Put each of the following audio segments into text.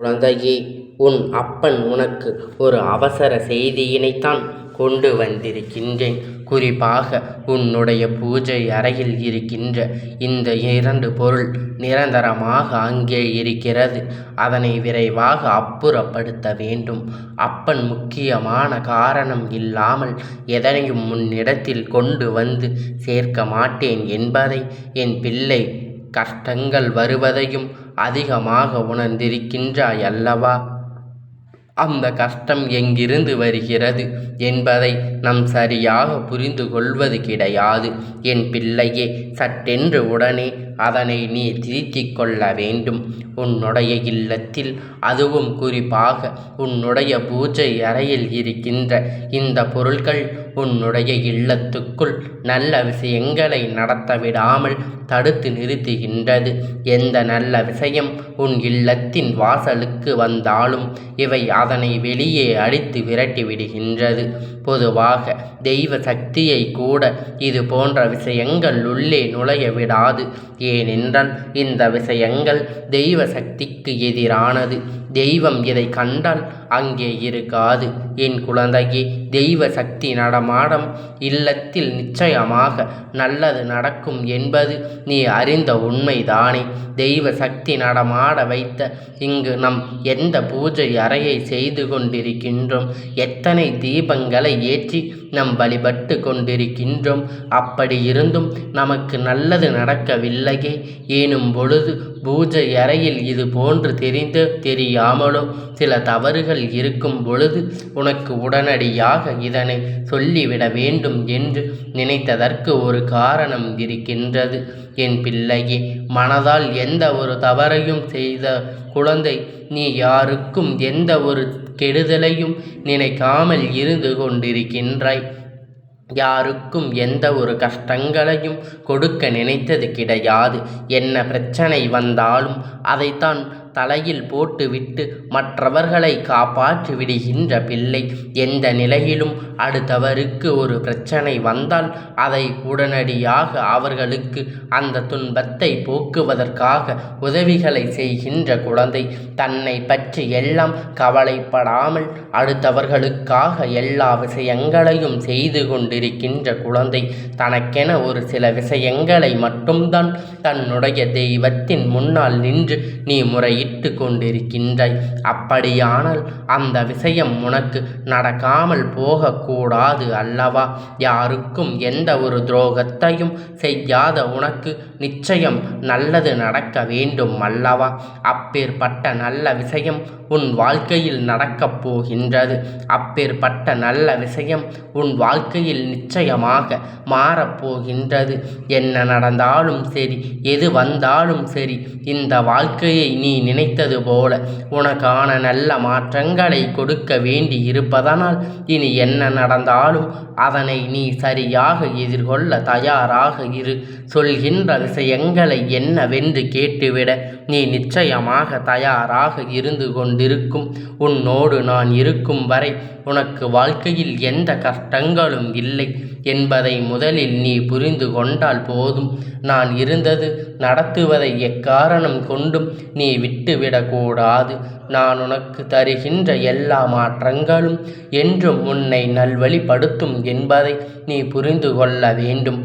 குழந்தையே உன் அப்பன் உனக்கு ஒரு அவசர செய்தியினைத்தான் கொண்டு வந்திருக்கின்றேன். குறிப்பாக உன்னுடைய பூஜை அறையில் இருக்கின்ற இந்த இரண்டு பொருள் நிரந்தரமாக அங்கே இருக்கிறது. அதனை விரைவாக அப்புறப்படுத்த வேண்டும். அப்பன் முக்கியமான காரணம் இல்லாமல் எதனையும் முன்னிடத்தில் கொண்டு வந்து சேர்க்க மாட்டேன் என்பதை என் பிள்ளை கஷ்டங்கள் வருவதையும் அதிகமாக உணர்ந்திருக்கின்றாய் அல்லவா அந்த கஷ்டம் எங்கிருந்து வருகிறது என்பதை நம் சரியாக புரிந்து கொள்வது கிடையாது. என் பிள்ளையே சட்டென்று உடனே அதனை நீ திருத்திக் கொள்ள வேண்டும். உன்னுடைய இல்லத்தில் அதுவும் குறிப்பாக உன்னுடைய பூஜை அறையில் இருக்கின்ற இந்த பொருள்கள் உன்னுடைய இல்லத்துக்குள் நல்ல விஷயங்களை நடத்த விடாமல் தடுத்து நிறுத்துகின்றது. எந்த நல்ல விஷயம் உன் இல்லத்தின் வாசலுக்கு வந்தாலும் இவை அதனை வெளியே அடித்து விரட்டி விடுகின்றது. பொதுவாக தெய்வ சக்தியை கூட இது போன்ற விஷயங்கள் உள்ளே நுழைய விடாது. ஏனென்றால் இந்த விஷயங்கள் தெய்வ சக்திக்கு எதிரானது. தெய்வம் இதை கண்டால் அங்கே இருக்காது. என் குழந்தையே தெய்வ சக்தி நடமாடம் இல்லத்தில் நிச்சயமாக நல்லது நடக்கும் என்பது நீ அறிந்த உண்மைதானே. தெய்வ சக்தி நடமாட வைத்த இங்கு நம் எந்த பூஜை அறையை செய்து கொண்டிருக்கின்றோம். எத்தனை தீபங்களை ஏற்றி நம் வழிபட்டு கொண்டிருக்கின்றோம். அப்படி இருந்தும் நமக்கு நல்லது நடக்கவில்லையே. எனும் பொழுது பூஜை அறையில் இது போன்று தெரிந்து தெரியாமலோ சில தவறுகள் இருக்கும் பொழுது உனக்கு உடனடியாக இதனை சொல்லிவிட வேண்டும் என்று நினைத்ததற்கு ஒரு காரணம் இருக்கின்றது. என் பிள்ளையே மனதால் எந்த ஒரு தவறையும் செய்த குழந்தை நீ யாருக்கும் எந்த ஒரு கெடுதலையும் நினைக்காமல் இருந்து கொண்டிருக்கின்றாய். யாருக்கும் எந்த ஒரு கஷ்டங்களையும் கொடுக்க நினைத்தது கிடையாது. என்ன பிரச்சனை வந்தாலும் அதைத்தான் தலையில் போட்டுவிட்டு மற்றவர்களை காப்பாற்றி விடுகின்ற பிள்ளை. எந்த நிலையிலும் அடுத்தவருக்கு ஒரு பிரச்சனை வந்தால் அதை உடனடியாக அவர்களுக்கு அந்த துன்பத்தை போக்குவதற்காக உதவிகளை செய்கின்ற குழந்தை. தன்னை பற்றி எல்லாம் கவலைப்படாமல் அடுத்தவர்களுக்காக எல்லா விஷயங்களையும் செய்து கொண்டிருக்கின்ற குழந்தை. தனக்கென ஒரு சில விஷயங்களை மட்டும்தான் தன்னுடைய தெய்வத்தின் முன்னால் நின்று நீ முறை இட்டு கொண்டிருக்கின்றாய் அப்படியானால் அந்த விஷயம் உனக்கு நடக்காமல் போகக்கூடாது அல்லவா? யாருக்கும் எந்த ஒரு துரோகத்தையும் செய்யாத உனக்கு நிச்சயம் நல்லது நடக்க வேண்டும் அல்லவா? அப்பேற்பட்ட நல்ல விஷயம் உன் வாழ்க்கையில் நடக்கப் போகின்றது. அப்பேற்பட்ட நல்ல விஷயம் உன் வாழ்க்கையில் நிச்சயமாக மாறப்போகின்றது என்ன நடந்தாலும் சரி எது வந்தாலும் சரி இந்த வாழ்க்கையை நீ நினைத்தது போல. உனக்கான நல்ல மாற்றங்களை கொடுக்க வேண்டி இருப்பதனால் இனி என்ன நடந்தாலும் அதனை நீ சரியாக எதிர்கொள்ள தயாராக இரு. சொல்கின்ற விஷயங்களை என்னவென்று கேட்டுவிட நீ நிச்சயமாக தயாராக இருந்து கொண்டிருக்கும். உன்னோடு நான் இருக்கும் வரை உனக்கு வாழ்க்கையில் எந்த கஷ்டங்களும் இல்லை என்பதை முதலில் நீ புரிந்து கொண்டால் போதும். நான் இருந்தது நடத்துவதை எக்காரணம் கொண்டும் நீ விட்டுவிடக்கூடாது. நான் உனக்கு தருகின்ற எல்லா மாற்றங்களும் என்றும் உன்னை நல்வழிப்படுத்தும் என்பதை நீ புரிந்து கொள்ள வேண்டும்.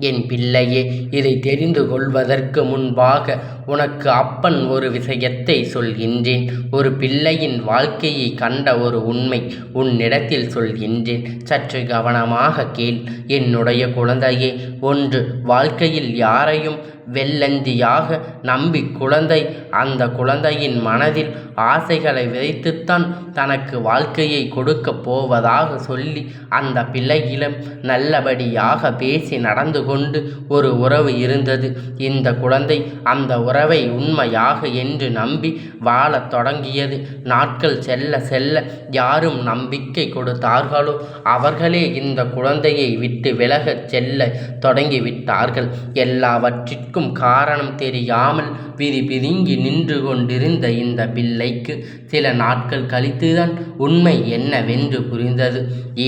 என் பிள்ளையே இதை தெரிந்து கொள்வதற்கு முன்பாக உனக்கு அப்பன் ஒரு விஷயத்தை சொல்கின்றேன். ஒரு பிள்ளையின் வாழ்க்கையை கண்ட ஒரு உண்மை உன்னிடத்தில் சொல்கின்றேன். சற்று கவனமாக கேள் என்னுடைய குழந்தையே ஒன்று வாழ்க்கையில் யாரையும் வெள்ளந்தியாக நம்பி குழந்தை அந்த குழந்தையின் மனதில் ஆசைகளை விதைத்துத்தான் தனக்கு வாழ்க்கையை கொடுக்கப் போவதாக சொல்லி அந்த பிள்ளையிடம் நல்லபடியாக பேசி நடந்து கொண்டு ஒரு உறவு இருந்தது. இந்த குழந்தை அந்த உறவை உண்மையாக என்று நம்பி வாழத் தொடங்கியது. நாட்கள் செல்ல செல்ல யாரும் நம்பிக்கை கொடுத்தார்களோ அவர்களே இந்த குழந்தையை விட்டு விலகச் செல்ல தொடங்கிவிட்டார்கள். எல்லாவற்றிற்கும் அனைத்திற்கும் காரணம் தெரியாமல் பிதி பிதுங்கி நின்று கொண்டிருந்த இந்த பிள்ளைக்கு சில நாட்கள் கழித்துதான் உண்மை என்னவென்று புரிந்தது.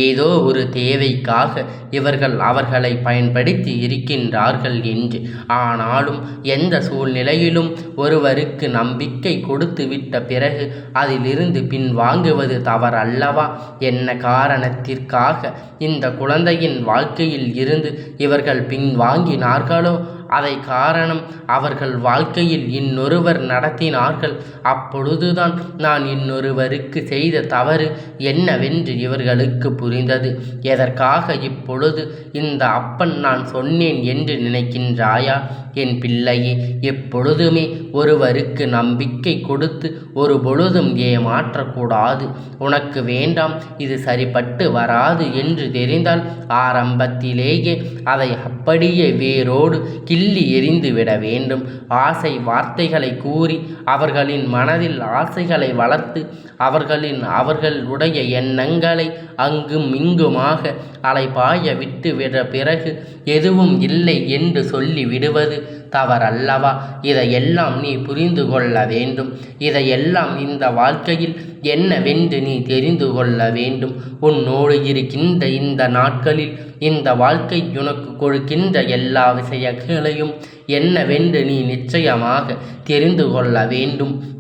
ஏதோ ஒரு தேவைக்காக இவர்கள் அவர்களை பயன்படுத்தி இருக்கின்றார்கள் என்று. ஆனாலும் எந்த சூழ்நிலையிலும் ஒருவருக்கு நம்பிக்கை கொடுத்து விட்ட பிறகு அதிலிருந்து பின்வாங்குவது தவறல்லவா? என்ன காரணத்திற்காக இந்த குழந்தையின் வாழ்க்கையில் இருந்து இவர்கள் பின்வாங்கினார்களோ அதை காரணம் அவர்கள் வாழ்க்கையில் இன்னொருவர் நடத்தினார்கள். அப்பொழுதுதான் நான் இன்னொருவருக்கு செய்த தவறு என்னவென்று இவர்களுக்கு புரிந்தது. எதற்காக இப்பொழுது இந்த அப்பன் நான் சொன்னேன் என்று நினைக்கின்றாயா? என் பிள்ளையே எப்பொழுதுமே ஒருவருக்கு நம்பிக்கை கொடுத்து ஒரு பொழுதும் ஏமாற்றக்கூடாது. உனக்கு வேண்டாம் இது சரிப்பட்டு வராது என்று தெரிந்தால் ஆரம்பத்திலேயே அதை அப்படியே வேரோடு கிள்ளி எறிந்து விட வேண்டும். ஆசை வார்த்தைகளை கூறி அவர்களின் மனதில் ஆசைகளை வளர்த்து அவர்களின் அவர்களுடைய எண்ணங்களை அங்கும் இங்குமாக அலைபாய விட்டு விட பிறகு எதுவும் இல்லை என்று சொல்லி விடுவது தவறல்லவா? இதையெல்லாம் நீ புரிந்து கொள்ள வேண்டும். இதையெல்லாம் இந்த வாழ்க்கையில் என்னவென்று நீ தெரிந்து கொள்ள வேண்டும். உன்னோடு இருக்கின்ற இந்த நாட்களில் இந்த வாழ்க்கை உனக்கு கொடுக்கின்ற எல்லா விஷயங்களையும் என்னவென்று நீ நிச்சயமாக தெரிந்து கொள்ள வேண்டும்.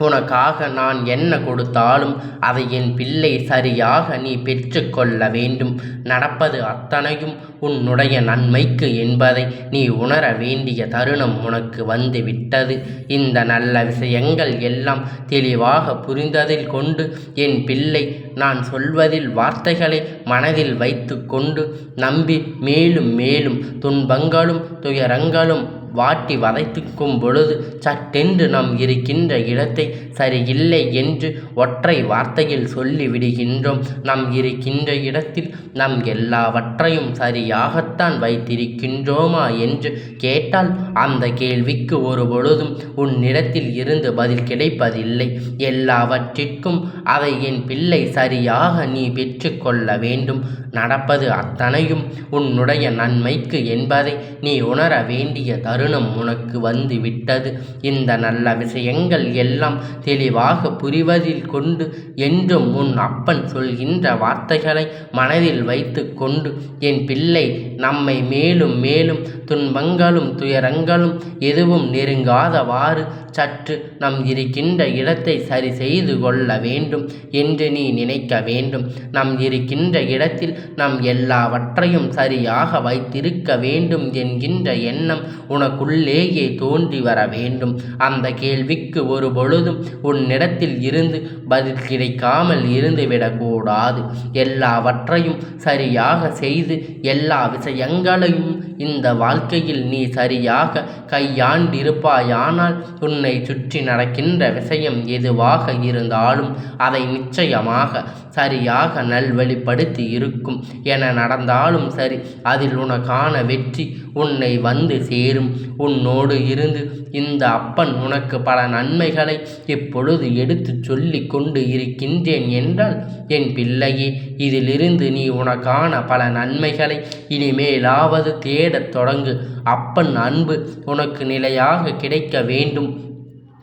உனக்காக நான் என்ன கொடுத்தாலும் அதை என் பிள்ளை சரியாக நீ பெற்றுக்கொள்ள வேண்டும். நடப்பது அத்தனையும் உன்னுடைய நன்மைக்கு என்பதை நீ உணர வேண்டிய தருணம் உனக்கு வந்து விட்டது இந்த நல்ல விஷயங்கள் எல்லாம் தெளிவாக புரிந்ததில் கொண்டு என் பிள்ளை நான் சொல்வதில் வார்த்தைகளை மனதில் வைத்து கொண்டு நம்பி மேலும் மேலும் துன்பங்களும் துயரங்களும் வாட்டி வதைத்துக்கும் பொழுது சட்டென்று நாம் இருக்கின்ற இடத்தை சரியில்லை என்று ஒற்றை வார்த்தையில் சொல்லிவிடுகின்றோம். நாம் இருக்கின்ற இடத்தில் நம் எல்லாவற்றையும் சரியாகத்தான் வைத்திருக்கின்றோமா என்று கேட்டால் அந்த கேள்விக்கு ஒரு பொழுதும் உன்னிடத்தில் இருந்து பதில் கிடைப்பதில்லை. எல்லாவற்றிற்கும் அதை என் பிள்ளை சரியாக நீ பெற்றுக்கொள்ள வேண்டும். நடப்பது அத்தனையும் உன்னுடைய நன்மைக்கு என்பதை நீ உணர வேண்டிய தரு தருணம் உனக்கு வந்து விட்டது இந்த நல்ல விஷயங்கள் எல்லாம் தெளிவாக புரிவதில் கொண்டு என்றும் உன் அப்பன் சொல்கின்ற வார்த்தைகளை மனதில் வைத்து கொண்டு என் பிள்ளை நம்மை மேலும் மேலும் துன்பங்களும் துயரங்களும் எதுவும் நெருங்காதவாறு சற்று நம் இருக்கின்ற இடத்தை சரி செய்து கொள்ள வேண்டும் என்று நீ நினைக்க வேண்டும். நம் இருக்கின்ற இடத்தில் நம் எல்லாவற்றையும் சரியாக வைத்திருக்க வேண்டும் என்கின்ற எண்ணம் உனக்கு நமக்குள்ளேயே தோன்றி வர வேண்டும். அந்த கேள்விக்கு ஒரு பொழுதும் உன்னிடத்தில் இருந்து பதில் கிடைக்காமல் இருந்துவிடக்கூடாது எல்லாவற்றையும் சரியாக செய்து எல்லா விஷயங்களையும் இந்த வாழ்க்கையில் நீ சரியாக கையாண்டிருப்பாயானால் உன்னை சுற்றி நடக்கின்ற விஷயம் எதுவாக இருந்தாலும் அதை நிச்சயமாக சரியாக நல்வழிப்படுத்தி இருக்கும். என நடந்தாலும் சரி அதில் உனக்கான வெற்றி உன்னை வந்து சேரும். உன்னோடு இருந்து இந்த அப்பன் உனக்கு பல நன்மைகளை இப்பொழுது எடுத்துச் சொல்லி கொண்டு இருக்கின்றேன் என்றால் என் பிள்ளையே இதிலிருந்து நீ உனக்கான பல நன்மைகளை இனிமேலாவது தேடத் தொடங்கு. அப்பன் அன்பு உனக்கு நிலையாக கிடைக்க வேண்டும்.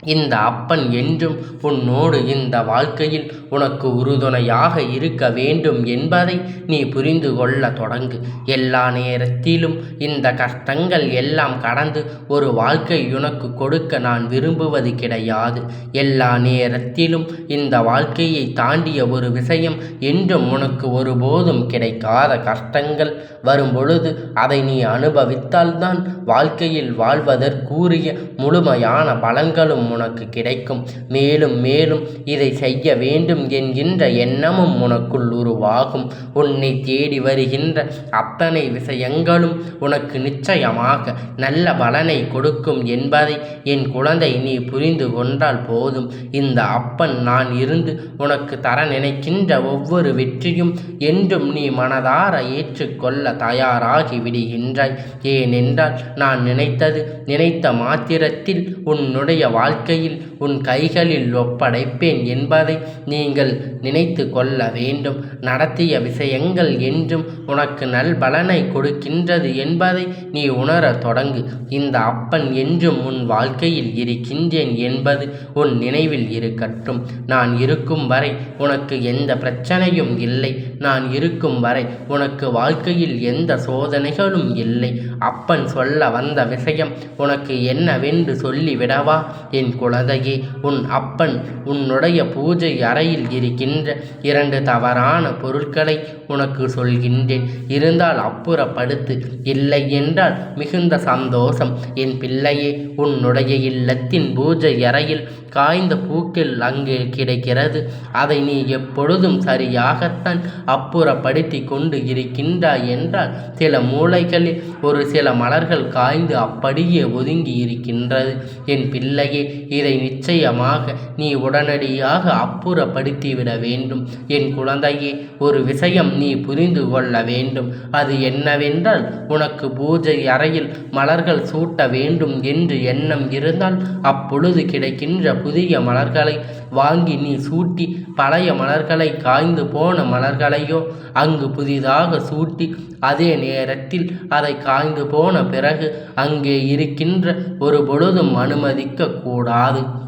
இந்த அப்பன் என்றும் உன்னோடு இந்த வாழ்க்கையில் உனக்கு உறுதுணையாக இருக்க வேண்டும் என்பதை நீ புரிந்து கொள்ள தொடங்கு. எல்லா நேரத்திலும் இந்த கஷ்டங்கள் எல்லாம் கடந்து ஒரு வாழ்க்கை உனக்கு கொடுக்க நான் விரும்புவது கிடையாது. எல்லா நேரத்திலும் இந்த வாழ்க்கையை தாண்டிய ஒரு விஷயம் என்றும் உனக்கு ஒருபோதும் கிடைக்காத கஷ்டங்கள் வரும்பொழுது அதை நீ அனுபவித்தால்தான் வாழ்க்கையில் வாழ்வதற்குரிய முழுமையான பலன்களும் உனக்கு கிடைக்கும். மேலும் மேலும் இதை செய்ய வேண்டும் என்கின்ற எண்ணமும் உனக்குள் உருவாகும். உன்னை தேடி வருகின்ற அத்தனை விஷயங்களும் உனக்கு நிச்சயமாக நல்ல பலனை கொடுக்கும் என்பதை என் குழந்தை நீ புரிந்து கொண்டால் போதும். இந்த அப்பன் நான் இருந்து உனக்கு தர நினைக்கின்ற ஒவ்வொரு வெற்றியும் என்றும் நீ மனதார ஏற்றுக்கொள்ள தயாராகி விடுகின்றாய். ஏனென்றால் நான் நினைத்தது நினைத்த மாத்திரத்தில் உன்னுடைய வாழ்க்கை வாழ்க்கையில் உன் கைகளில் ஒப்படைப்பேன் என்பதை நீங்கள் நினைத்து கொள்ள வேண்டும். நடத்திய விஷயங்கள் என்றும் உனக்கு நல்பலனை கொடுக்கின்றது என்பதை நீ உணரத் தொடங்கு. இந்த அப்பன் என்றும் உன் வாழ்க்கையில் இருக்கின்றேன் என்பது உன் நினைவில் இருக்கட்டும். நான் இருக்கும் வரை உனக்கு எந்த பிரச்சனையும் இல்லை. நான் இருக்கும் வரை உனக்கு வாழ்க்கையில் எந்த சோதனைகளும் இல்லை. அப்பன் சொல்ல வந்த விஷயம் உனக்கு என்னவென்று சொல்லிவிடவா? என் குழந்தையே உன் அப்பன் உன்னுடைய பூஜை அறையில் இருக்கின்ற இரண்டு தவறான பொருட்களை உனக்கு சொல்கின்றேன். இருந்தால் அப்புறப்படுத்து. இல்லை என்றால் மிகுந்த சந்தோஷம். என் பிள்ளையே உன்னுடைய இல்லத்தின் பூஜை அறையில் காய்ந்த பூக்கள் அங்கே கிடைக்கிறது. அதை நீ எப்பொழுதும் சரியாகத்தான் அப்புறப்படுத்தி கொண்டு இருக்கின்றாய் என்றால் சில மூளைகளில் ஒரு சில மலர்கள் காய்ந்து அப்படியே ஒதுங்கி இருக்கின்றது. என் பிள்ளையே இதை நிச்சயமாக நீ உடனடியாக அப்புறப்படுத்திவிட வேண்டும். என் குழந்தையே ஒரு விஷயம் நீ புரிந்து கொள்ள வேண்டும். அது என்னவென்றால் உனக்கு பூஜை அறையில் மலர்கள் சூட்ட வேண்டும் என்று எண்ணம் இருந்தால் அப்பொழுது கிடைக்கின்ற புதிய மலர்களை வாங்கி நீ சூட்டி பழைய மலர்களை காய்ந்து போன மலர்களையோ அங்கு புதிதாக சூட்டி அதே நேரத்தில் அதை காய்ந்து போன பிறகு அங்கே இருக்கின்ற ஒரு பொழுதும் அனுமதிக்க கூடாது claro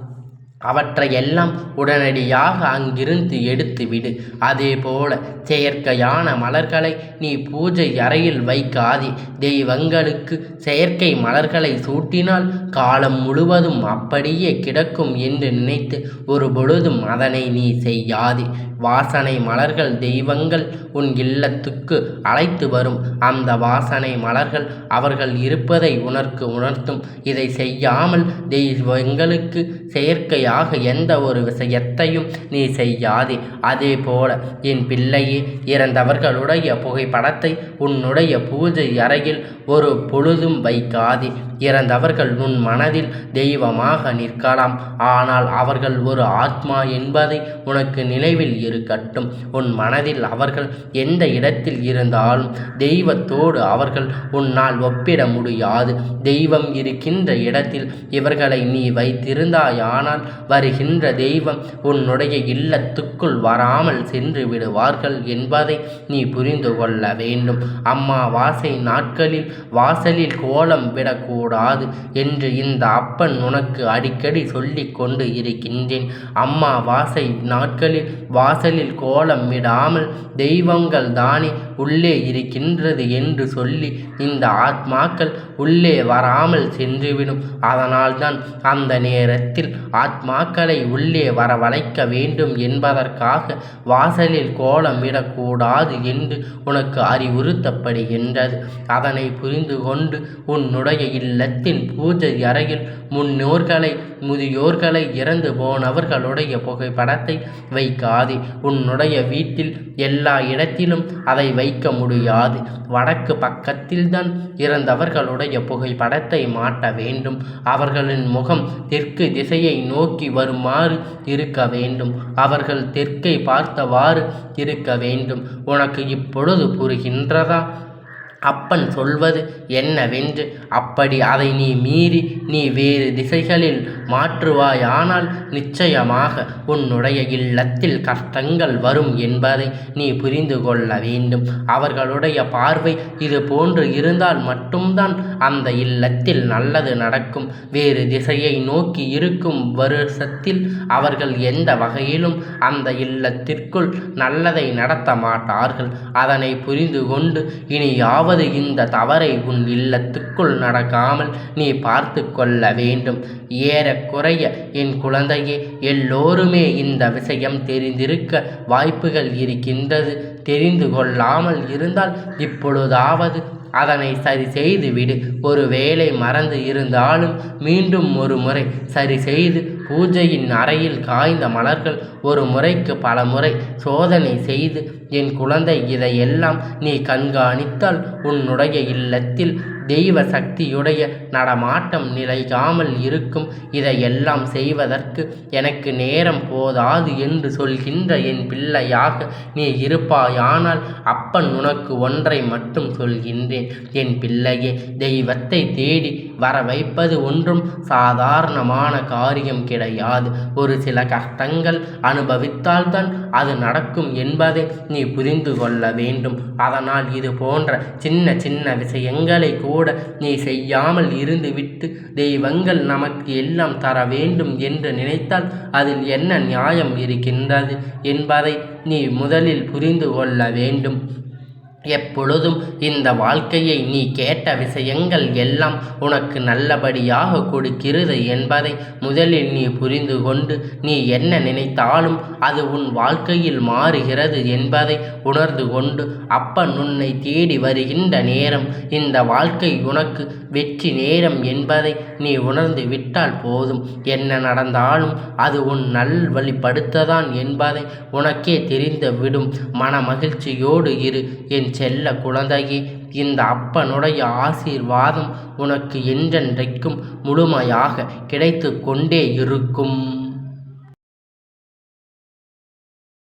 அவற்றையெல்லாம் உடனடியாக அங்கிருந்து எடுத்து விடு அதேபோல செயற்கையான மலர்களை நீ பூஜை அறையில் வைக்காதே. தெய்வங்களுக்கு செயற்கை மலர்களை சூட்டினால் காலம் முழுவதும் அப்படியே கிடக்கும் என்று நினைத்து ஒரு பொழுதும் அதனை நீ செய்யாதே. வாசனை மலர்கள் தெய்வங்கள் உன் இல்லத்துக்கு அழைத்து வரும். அந்த வாசனை மலர்கள் அவர்கள் இருப்பதை உணர்க்கு உணர்த்தும். இதை செய்யாமல் தெய்வங்களுக்கு செயற்கையாக எந்த ஒரு விஷயத்தையும் நீ செய்யாதே. அதே போல என் பிள்ளையே இறந்தவர்களுடைய புகைப்படத்தை உன்னுடைய பூஜை அறையில் ஒரு பொழுதும் வைக்காதே. இறந்தவர்கள் உன் மனதில் தெய்வமாக நிற்கலாம். ஆனால் அவர்கள் ஒரு ஆத்மா என்பதை உனக்கு நினைவில் இருக்கட்டும். உன் மனதில் அவர்கள் எந்த இடத்தில் இருந்தாலும் தெய்வத்தோடு அவர்கள் உன்னால் ஒப்பிட முடியாது. தெய்வம் இருக்கின்ற இடத்தில் இவர்களை நீ வைத்திருந்தாயானால் வருகின்ற தெய்வம் உன்னுடைய இல்லத்துக்குள் வராமல் சென்று விடுவார்கள் என்பதை நீ புரிந்து கொள்ள வேண்டும். அம்மாவாசை நாட்களில் வாசலில் கோலம் விடக்கூடாது என்று இந்த அப்பன் உனக்கு அடிக்கடி சொல்லிக் கொண்டு இருக்கின்றேன். அம்மாவாசை நாட்களில் வாசலில் கோலம் விடாமல் தெய்வங்கள் தானே உள்ளே இருக்கின்றது என்று சொல்லி இந்த ஆத்மாக்கள் உள்ளே வராமல் சென்றுவிடும். அதனால்தான் அந்த நேரத்தில் ஆத்மாக்களை உள்ளே வரவழைக்க வேண்டும் என்பதற்காக வாசலில் கோலமிடக்கூடாது என்று உனக்கு அறிவுறுத்தப்படுகின்றது. அதனை புரிந்து கொண்டு உன்னுடைய இல்லத்தின் பூஜை அறையில் முன்னோர்களை முதியோர்களை இறந்து போனவர்களுடைய புகைப்படத்தை வைக்காதே. உன்னுடைய வீட்டில் எல்லா இடத்திலும் அதை வைக்க முடியாது. வடக்கு பக்கத்தில்தான் இறந்தவர்களுடைய புகைப்படத்தை மாட்ட வேண்டும். அவர்களின் முகம் தெற்கு திசையை நோக்கி வருமாறு இருக்க வேண்டும். அவர்கள் தெற்கை பார்த்தவாறு இருக்க வேண்டும். உனக்கு இப்பொழுது புரிகின்றதா? அப்பன் சொல்வது என்னவென்று? அப்படி அதை நீ மீறி நீ வேறு திசைகளில் மாற்றுவாயானால் நிச்சயமாக உன்னுடைய இல்லத்தில் கஷ்டங்கள் வரும் என்பதை நீ புரிந்து கொள்ள வேண்டும். அவர்களுடைய பார்வை இது போன்று இருந்தால் மட்டும்தான் அந்த இல்லத்தில் நல்லது நடக்கும். வேறு திசையை நோக்கி இருக்கும் வருஷத்தில் அவர்கள் எந்த வகையிலும் அந்த இல்லத்திற்குள் நல்லதை நடத்த மாட்டார்கள். அதனை புரிந்து கொண்டு இனியாவது இந்த தவறை உன் இல்லத்துக்குள் நடக்காமல் நீ பார்த்து கொள்ள வேண்டும். ஏறக்குறைய என் குழந்தையே எல்லோருமே இந்த விஷயம் தெரிந்திருக்க வாய்ப்புகள் இருக்கின்றது. தெரிந்து கொள்ளாமல் இருந்தால் இப்பொழுதாவது அதனை சரி செய்து விடு ஒரு மறந்து இருந்தாலும் மீண்டும் ஒரு முறை சரி செய்து பூஜையின் அறையில் காய்ந்த மலர்கள் ஒரு முறைக்கு பல முறை சோதனை செய்து என் குழந்தை இதையெல்லாம் நீ கண்காணித்தால் உன்னுடைய இல்லத்தில் தெய்வ சக்தியுடைய நடமாட்டம் நிலைக்காமல் இருக்கும். இதையெல்லாம் செய்வதற்கு எனக்கு நேரம் போதாது என்று சொல்கின்ற என் பிள்ளையாக நீ இருப்பாயானால் அப்பன் உனக்கு ஒன்றை மட்டும் சொல்கின்றேன். என் பிள்ளையே தெய்வத்தை தேடி வர வைப்பது ஒன்றும் சாதாரணமான காரியம் கிடையாது. ஒரு சில கஷ்டங்கள் அனுபவித்தால்தான் அது நடக்கும் என்பதை நீ புரிந்து கொள்ள வேண்டும். அதனால் இது போன்ற சின்ன சின்ன விஷயங்களை கூட நீ செய்யாமல் இருந்துவிட்டு தெய்வங்கள் நமக்கு எல்லாம் தர வேண்டும் என்று நினைத்தால் அதில் என்ன நியாயம் இருக்கின்றது என்பதை நீ முதலில் புரிந்து கொள்ள வேண்டும். எப்பொழுதும் இந்த வாழ்க்கையை நீ கேட்ட விஷயங்கள் எல்லாம் உனக்கு நல்லபடியாக கொடுக்கிறது என்பதை முதலில் நீ புரிந்து கொண்டு நீ என்ன நினைத்தாலும் அது உன் வாழ்க்கையில் மாறுகிறது என்பதை உணர்ந்து கொண்டு அப்பன் உன்னை தேடி வருகின்ற நேரம் இந்த வாழ்க்கை உனக்கு வெற்றி நேரம் என்பதை நீ உணர்ந்து விட்டால் போதும். என்ன நடந்தாலும் அது உன் நல் வழிப்படுத்ததான் என்பதை உனக்கே தெரிந்து விடும் மன மகிழ்ச்சியோடு இரு. என் என் செல்ல குழந்தையே இந்த அப்பனுடைய ஆசீர்வாதம் உனக்கு என்றென்றைக்கும் முழுமையாக கிடைத்து கொண்டே இருக்கும்.